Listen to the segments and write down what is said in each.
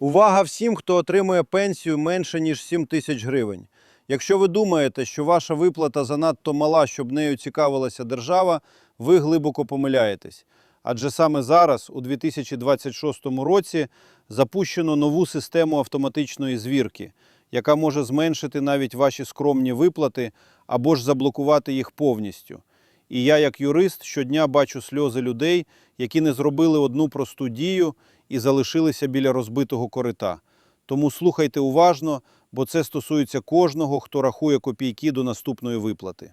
Увага всім, хто отримує пенсію менше ніж 7 тисяч гривень. Якщо ви думаєте, що ваша виплата занадто мала, щоб нею цікавилася держава, ви глибоко помиляєтесь. Адже саме зараз, у 2026 році, запущено нову систему автоматичної звірки, яка може зменшити навіть ваші скромні виплати або ж заблокувати їх повністю. І я, як юрист, щодня бачу сльози людей, які не зробили одну просту дію і залишилися біля розбитого корита. Тому слухайте уважно, бо це стосується кожного, хто рахує копійки до наступної виплати.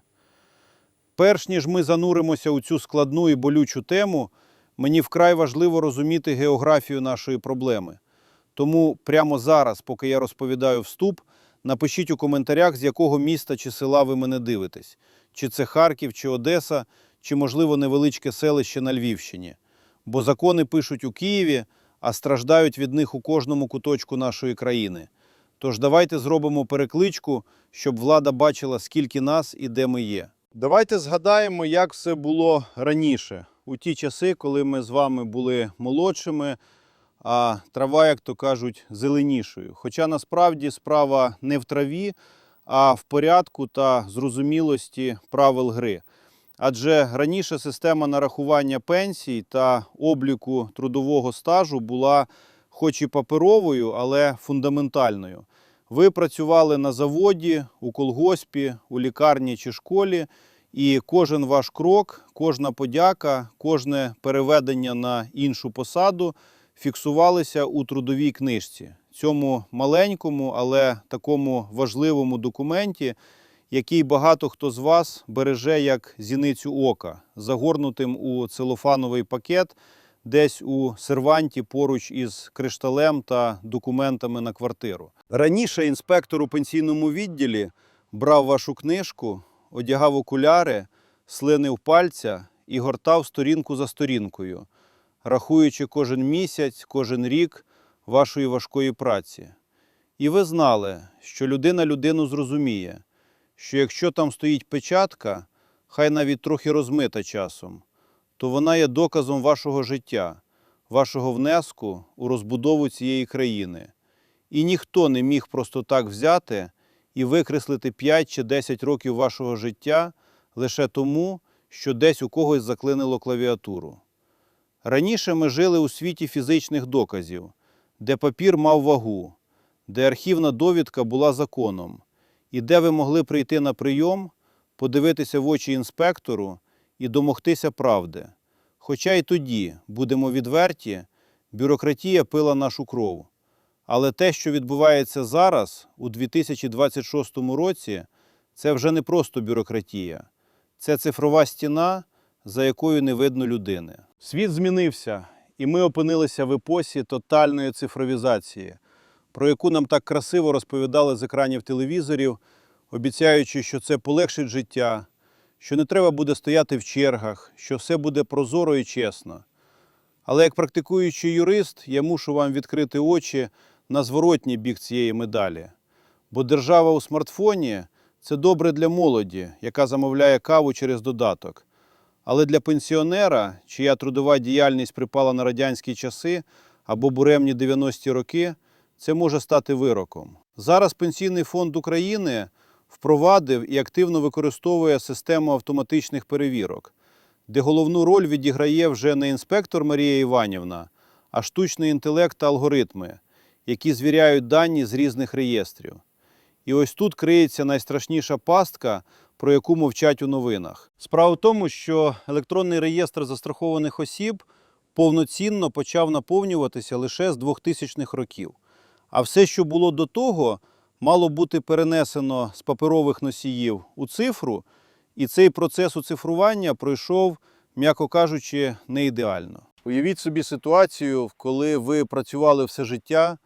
Перш ніж ми зануримося у цю складну і болючу тему, мені вкрай важливо розуміти географію нашої проблеми. Тому прямо зараз, поки я розповідаю вступ, напишіть у коментарях, з якого міста чи села ви мене дивитесь. Чи це Харків, чи Одеса, чи, можливо, невеличке селище на Львівщині. Бо закони пишуть у Києві, а страждають від них у кожному куточку нашої країни. Тож давайте зробимо перекличку, щоб влада бачила, скільки нас і де ми є. Давайте згадаємо, як все було раніше, у ті часи, коли ми з вами були молодшими, а трава, як то кажуть, зеленішою. Хоча насправді справа не в траві, а в порядку та зрозумілості правил гри. Адже раніше система нарахування пенсій та обліку трудового стажу була хоч і паперовою, але фундаментальною. Ви працювали на заводі, у колгоспі, у лікарні чи школі, і кожен ваш крок, кожна подяка, кожне переведення на іншу посаду фіксувалися у трудовій книжці, цьому маленькому, але такому важливому документі, який багато хто з вас береже як зіницю ока, загорнутим у целофановий пакет, десь у серванті поруч із кришталем та документами на квартиру. Раніше інспектор у пенсійному відділі брав вашу книжку, одягав окуляри, слинив пальця і гортав сторінку за сторінкою, рахуючи кожен місяць, кожен рік вашої важкої праці. І ви знали, що людина людину зрозуміє, що якщо там стоїть печатка, хай навіть трохи розмита часом, то вона є доказом вашого життя, вашого внеску у розбудову цієї країни. І ніхто не міг просто так взяти і викреслити 5 чи 10 років вашого життя лише тому, що десь у когось заклинило клавіатуру. Раніше ми жили у світі фізичних доказів, де папір мав вагу, де архівна довідка була законом, і де ви могли прийти на прийом, подивитися в очі інспектору і домогтися правди. Хоча й тоді, будемо відверті, бюрократія пила нашу кров. Але те, що відбувається зараз, у 2026 році, це вже не просто бюрократія, це цифрова стіна, за якою не видно людини. Світ змінився, і ми опинилися в епосі тотальної цифровізації, про яку нам так красиво розповідали з екранів телевізорів, обіцяючи, що це полегшить життя, що не треба буде стояти в чергах, що все буде прозоро і чесно. Але як практикуючий юрист, я мушу вам відкрити очі на зворотній бік цієї медалі. Бо держава у смартфоні це добре для молоді, яка замовляє каву через додаток. Але для пенсіонера, чия трудова діяльність припала на радянські часи або буремні 90-ті роки, це може стати вироком. Зараз Пенсійний фонд України впровадив і активно використовує систему автоматичних перевірок, де головну роль відіграє вже не інспектор Марія Іванівна, а штучний інтелект та алгоритми, які звіряють дані з різних реєстрів. І ось тут криється найстрашніша пастка, про яку мовчать у новинах. Справа в тому, що електронний реєстр застрахованих осіб повноцінно почав наповнюватися лише з 2000-х років. А все, що було до того, мало бути перенесено з паперових носіїв у цифру, і цей процес оцифрування пройшов, м'яко кажучи, не ідеально. Уявіть собі ситуацію, коли ви працювали все життя,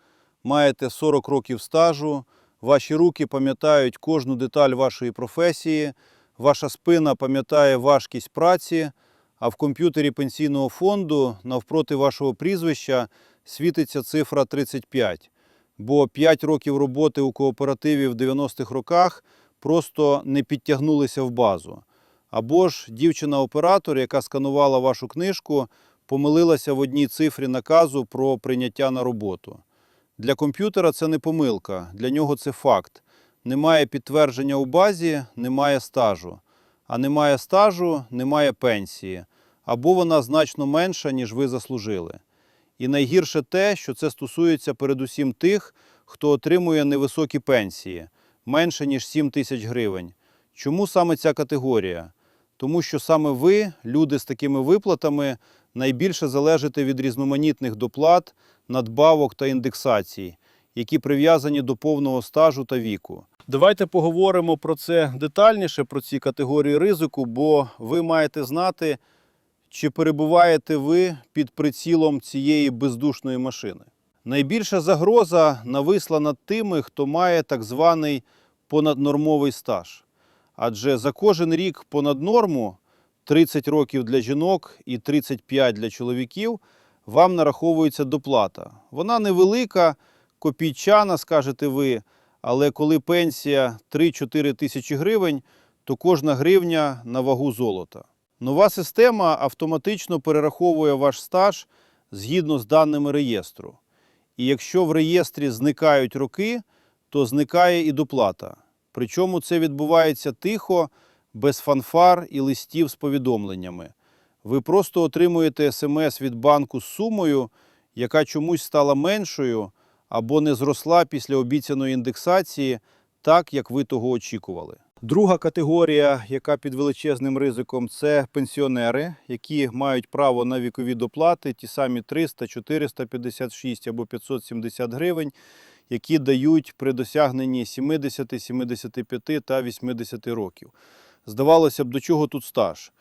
маєте 40 років стажу, ваші руки пам'ятають кожну деталь вашої професії, ваша спина пам'ятає важкість праці, а в комп'ютері пенсійного фонду навпроти вашого прізвища світиться цифра 35. Бо 5 років роботи у кооперативі в 90-х роках просто не підтягнулися в базу. Або ж дівчина-оператор, яка сканувала вашу книжку, помилилася в одній цифрі наказу про прийняття на роботу. Для комп'ютера це не помилка, для нього це факт. Немає підтвердження у базі, немає стажу. А немає стажу, немає пенсії. Або вона значно менша, ніж ви заслужили. І найгірше те, що це стосується передусім тих, хто отримує невисокі пенсії менше ніж 7 тисяч гривень. Чому саме ця категорія? Тому що саме ви, люди з такими виплатами, найбільше залежите від різноманітних доплат, надбавок та індексацій, які прив'язані до повного стажу та віку. Давайте поговоримо про це детальніше, про ці категорії ризику, бо ви маєте знати, чи перебуваєте ви під прицілом цієї бездушної машини. Найбільша загроза нависла над тими, хто має так званий понаднормовий стаж. Адже за кожен рік понад норму 30 років для жінок і 35 для чоловіків вам нараховується доплата. Вона невелика, копійчана, скажете ви, але коли пенсія 3-4 тисячі гривень, то кожна гривня на вагу золота. Нова система автоматично перераховує ваш стаж згідно з даними реєстру. І якщо в реєстрі зникають роки, то зникає і доплата. Причому це відбувається тихо, без фанфар і листів з повідомленнями. Ви просто отримуєте смс від банку з сумою, яка чомусь стала меншою або не зросла після обіцяної індексації, так як ви того очікували. Друга категорія, яка під величезним ризиком, це пенсіонери, які мають право на вікові доплати, ті самі 300, 456 або 570 гривень, які дають при досягненні 70, 75 та 80 років. Здавалося б, до чого тут стаж?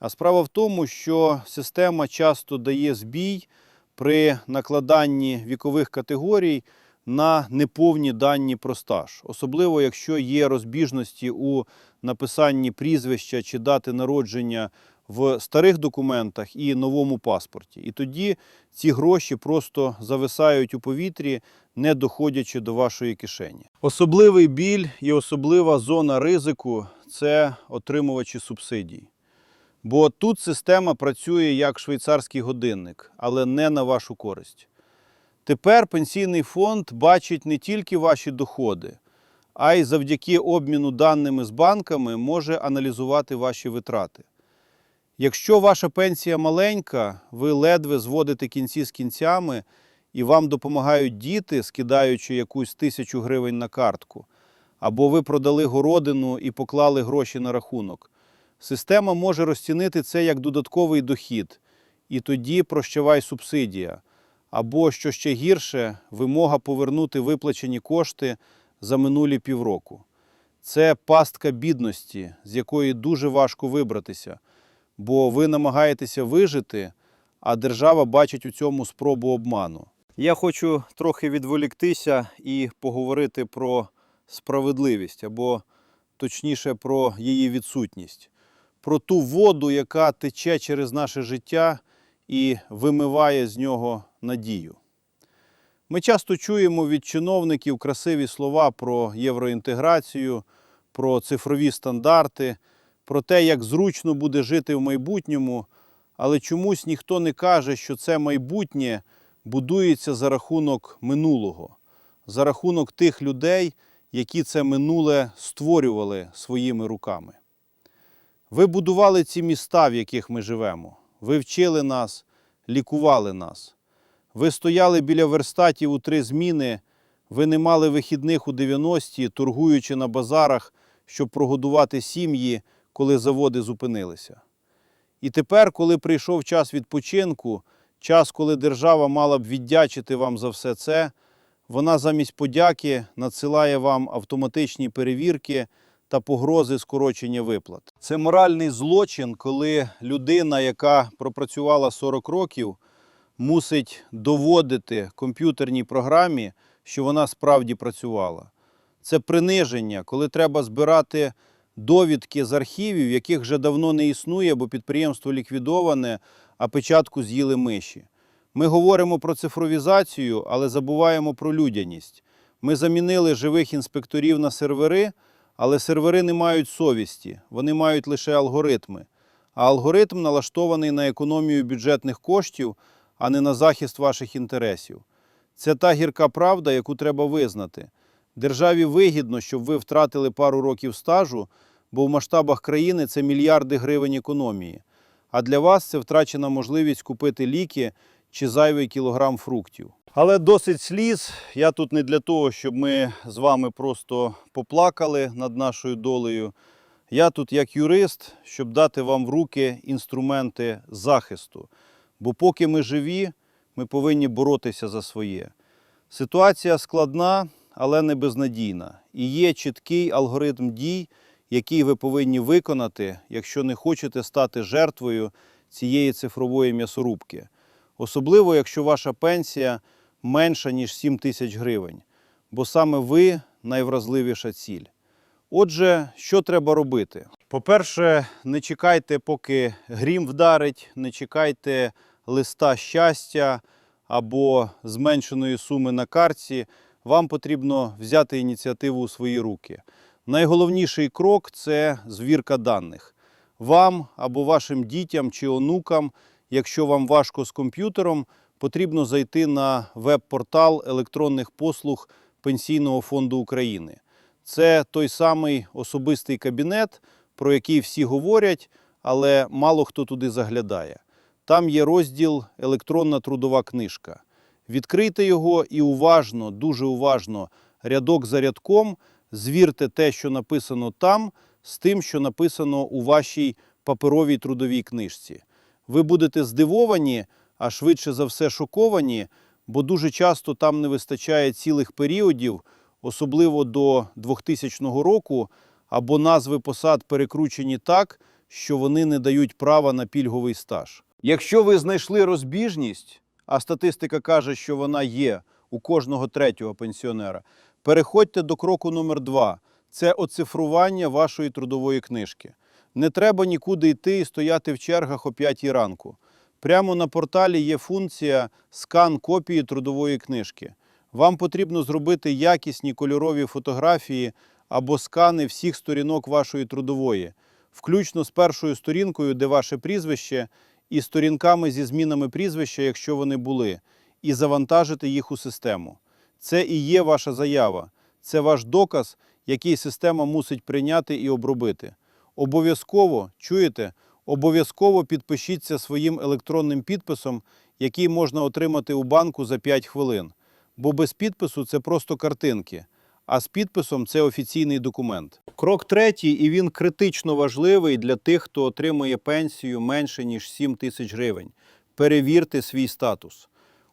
А справа в тому, що система часто дає збій при накладанні вікових категорій на неповні дані про стаж, особливо якщо є розбіжності у написанні прізвища чи дати народження в старих документах і новому паспорті. І тоді ці гроші просто зависають у повітрі, не доходячи до вашої кишені. Особливий біль і особлива зона ризику це отримувачі субсидій. Бо тут система працює як швейцарський годинник, але не на вашу користь. Тепер пенсійний фонд бачить не тільки ваші доходи, а й завдяки обміну даними з банками може аналізувати ваші витрати. Якщо ваша пенсія маленька, ви ледве зводите кінці з кінцями і вам допомагають діти, скидаючи якусь тисячу гривень на картку, або ви продали городину і поклали гроші на рахунок. Система може розцінити це як додатковий дохід, і тоді прощавай субсидія. Або, що ще гірше, вимога повернути виплачені кошти за минулі півроку. Це пастка бідності, з якої дуже важко вибратися, бо ви намагаєтеся вижити, а держава бачить у цьому спробу обману. Я хочу трохи відволіктися і поговорити про справедливість, або точніше про її відсутність, про ту воду, яка тече через наше життя і вимиває з нього надію. Ми часто чуємо від чиновників красиві слова про євроінтеграцію, про цифрові стандарти, про те, як зручно буде жити в майбутньому, але чомусь ніхто не каже, що це майбутнє будується за рахунок минулого, за рахунок тих людей, які це минуле створювали своїми руками. Ви будували ці міста, в яких ми живемо. Ви вчили нас, лікували нас. Ви стояли біля верстатів у три зміни, ви не мали вихідних у 90-ті, торгуючи на базарах, щоб прогодувати сім'ї, коли заводи зупинилися. І тепер, коли прийшов час відпочинку, час, коли держава мала б віддячити вам за все це, вона замість подяки надсилає вам автоматичні перевірки та погрози скорочення виплат. Це моральний злочин, коли людина, яка пропрацювала 40 років, мусить доводити комп'ютерній програмі, що вона справді працювала. Це приниження, коли треба збирати довідки з архівів, яких вже давно не існує, бо підприємство ліквідоване, а печатку з'їли миші. Ми говоримо про цифровізацію, але забуваємо про людяність. Ми замінили живих інспекторів на сервери, але сервери не мають совісті, вони мають лише алгоритми. А алгоритм налаштований на економію бюджетних коштів, а не на захист ваших інтересів. Це та гірка правда, яку треба визнати. Державі вигідно, щоб ви втратили пару років стажу, бо в масштабах країни це мільярди гривень економії. А для вас це втрачена можливість купити ліки чи зайвий кілограм фруктів. Але досить сліз. Я тут не для того, щоб ми з вами просто поплакали над нашою долею. Я тут як юрист, щоб дати вам в руки інструменти захисту. Бо поки ми живі, ми повинні боротися за своє. Ситуація складна, але не безнадійна. І є чіткий алгоритм дій, який ви повинні виконати, якщо не хочете стати жертвою цієї цифрової м'ясорубки. Особливо, якщо ваша пенсія менша, ніж 7 тисяч гривень. Бо саме ви найвразливіша ціль. Отже, що треба робити? По-перше, не чекайте, поки грім вдарить, не чекайте листа щастя або зменшеної суми на картці. Вам потрібно взяти ініціативу у свої руки. Найголовніший крок це звірка даних. Вам або вашим дітям чи онукам, якщо вам важко з комп'ютером, потрібно зайти на веб-портал електронних послуг Пенсійного фонду України. Це той самий особистий кабінет, про який всі говорять, але мало хто туди заглядає. Там є розділ Електронна трудова книжка. Відкрийте його і уважно, дуже уважно, рядок за рядком, звірте те, що написано там, з тим, що написано у вашій паперовій трудовій книжці. Ви будете здивовані, а швидше за все шоковані, бо дуже часто там не вистачає цілих періодів, особливо до 2000 року, або назви посад перекручені так, що вони не дають права на пільговий стаж. Якщо ви знайшли розбіжність, а статистика каже, що вона є у кожного третього пенсіонера, переходьте до кроку номер два це оцифрування вашої трудової книжки. Не треба нікуди йти і стояти в чергах о 5 ранку. Прямо на порталі є функція скан копії трудової книжки. Вам потрібно зробити якісні кольорові фотографії або скани всіх сторінок вашої трудової, включно з першою сторінкою, де ваше прізвище, і сторінками зі змінами прізвища, якщо вони були, і завантажити їх у систему. Це і є ваша заява, це ваш доказ, який система мусить прийняти і обробити. Обов'язково, чуєте, обов'язково підпишіться своїм електронним підписом, який можна отримати у банку за 5 хвилин. Бо без підпису це просто картинки, а з підписом це офіційний документ. Крок третій, і він критично важливий для тих, хто отримує пенсію менше ніж 7 тисяч гривень. Перевірте свій статус.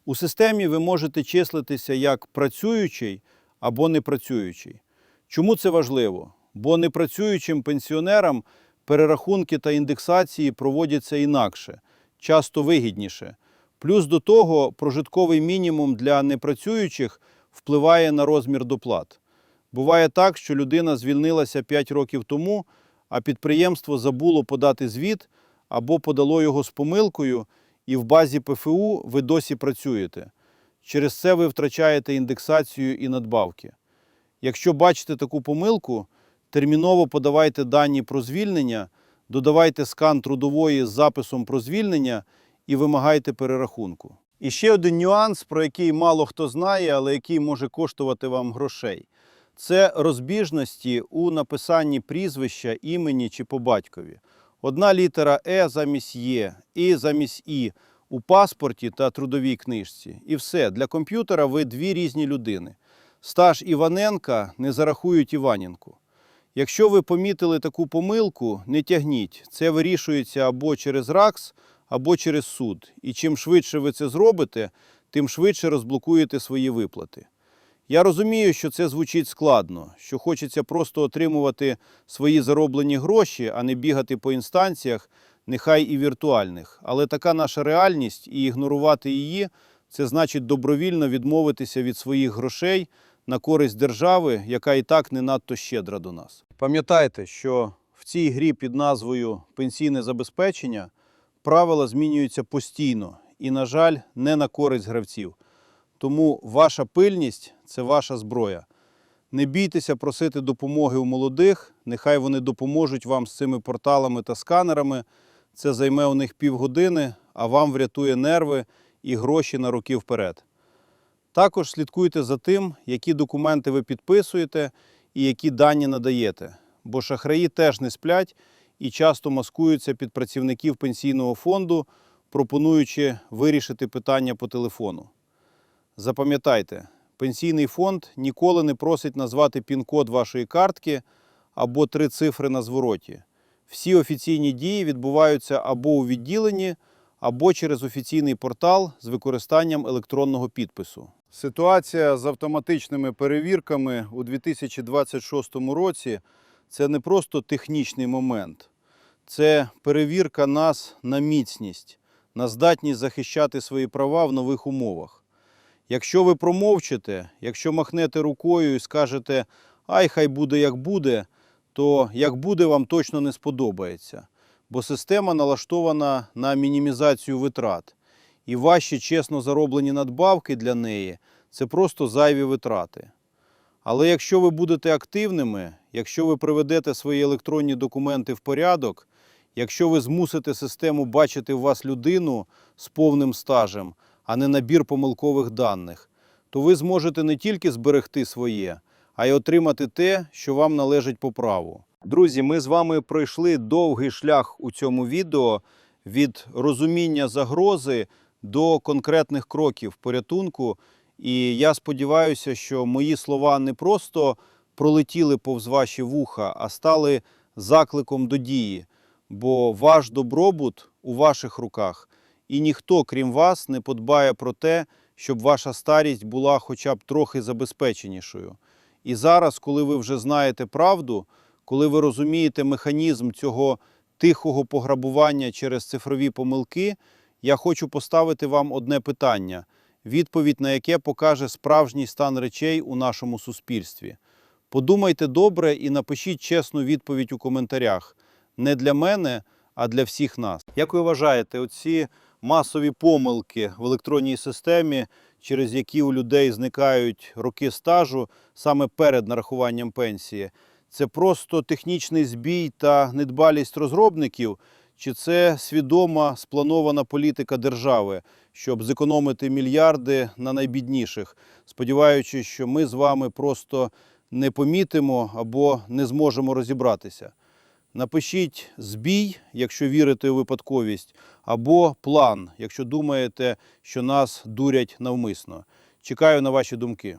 У системі ви можете числитися як працюючий або непрацюючий. Чому це важливо? Бо непрацюючим пенсіонерам перерахунки та індексації проводяться інакше, часто вигідніше. Плюс до того, прожитковий мінімум для непрацюючих впливає на розмір доплат. Буває так, що людина звільнилася 5 років тому, а підприємство забуло подати звіт або подало його з помилкою, і в базі ПФУ ви досі працюєте. Через це ви втрачаєте індексацію і надбавки. Якщо бачите таку помилку, терміново подавайте дані про звільнення, додавайте скан трудової з записом про звільнення і вимагайте перерахунку. І ще один нюанс, про який мало хто знає, але який може коштувати вам грошей. Це розбіжності у написанні прізвища, імені чи по батькові. Одна літера Е замість Є, І замість І у паспорті та трудовій книжці. І все. Для комп'ютера ви дві різні людини. Стаж Іваненка не зарахують Іваненку. Якщо ви помітили таку помилку, не тягніть. Це вирішується або через РАКС, або через суд. І чим швидше ви це зробите, тим швидше розблокуєте свої виплати. Я розумію, що це звучить складно, що хочеться просто отримувати свої зароблені гроші, а не бігати по інстанціях, нехай і віртуальних. Але така наша реальність і ігнорувати її це значить добровільно відмовитися від своїх грошей на користь держави, яка і так не надто щедра до нас. Пам'ятайте, що в цій грі під назвою Пенсійне забезпечення правила змінюються постійно і, на жаль, не на користь гравців. Тому ваша пильність це ваша зброя. Не бійтеся просити допомоги у молодих, нехай вони допоможуть вам з цими порталами та сканерами. Це займе у них півгодини, а вам врятує нерви і гроші на роки вперед. Також слідкуйте за тим, які документи ви підписуєте і які дані надаєте. Бо шахраї теж не сплять і часто маскуються під працівників пенсійного фонду, пропонуючи вирішити питання по телефону. Запам'ятайте, пенсійний фонд ніколи не просить назвати пін-код вашої картки або три цифри на звороті. Всі офіційні дії відбуваються або у відділенні, або через офіційний портал з використанням електронного підпису. Ситуація з автоматичними перевірками у 2026 році це не просто технічний момент, це перевірка нас на міцність, на здатність захищати свої права в нових умовах. Якщо ви промовчите, якщо махнете рукою і скажете ай, хай буде як буде, то як буде вам точно не сподобається. Бо система налаштована на мінімізацію витрат. І ваші чесно зароблені надбавки для неї це просто зайві витрати. Але якщо ви будете активними, якщо ви приведете свої електронні документи в порядок, якщо ви змусите систему бачити в вас людину з повним стажем, а не набір помилкових даних, то ви зможете не тільки зберегти своє, а й отримати те, що вам належить по праву. Друзі, ми з вами пройшли довгий шлях у цьому відео від розуміння загрози до конкретних кроків порятунку. І я сподіваюся, що мої слова не просто пролетіли повз ваші вуха, а стали закликом до дії. Бо ваш добробут у ваших руках, і ніхто, крім вас, не подбає про те, щоб ваша старість була хоча б трохи забезпеченішою. І зараз, коли ви вже знаєте правду, коли ви розумієте механізм цього тихого пограбування через цифрові помилки, я хочу поставити вам одне питання, відповідь на яке покаже справжній стан речей у нашому суспільстві. Подумайте добре і напишіть чесну відповідь у коментарях. Не для мене, а для всіх нас. Як ви вважаєте, оці масові помилки в електронній системі, через які у людей зникають роки стажу саме перед нарахуванням пенсії, це просто технічний збій та недбалість розробників, чи це свідома спланована політика держави, щоб зекономити мільярди на найбідніших, сподіваючись, що ми з вами просто не помітимо або не зможемо розібратися. Напишіть збій, якщо вірите у випадковість, або план, якщо думаєте, що нас дурять навмисно. Чекаю на ваші думки.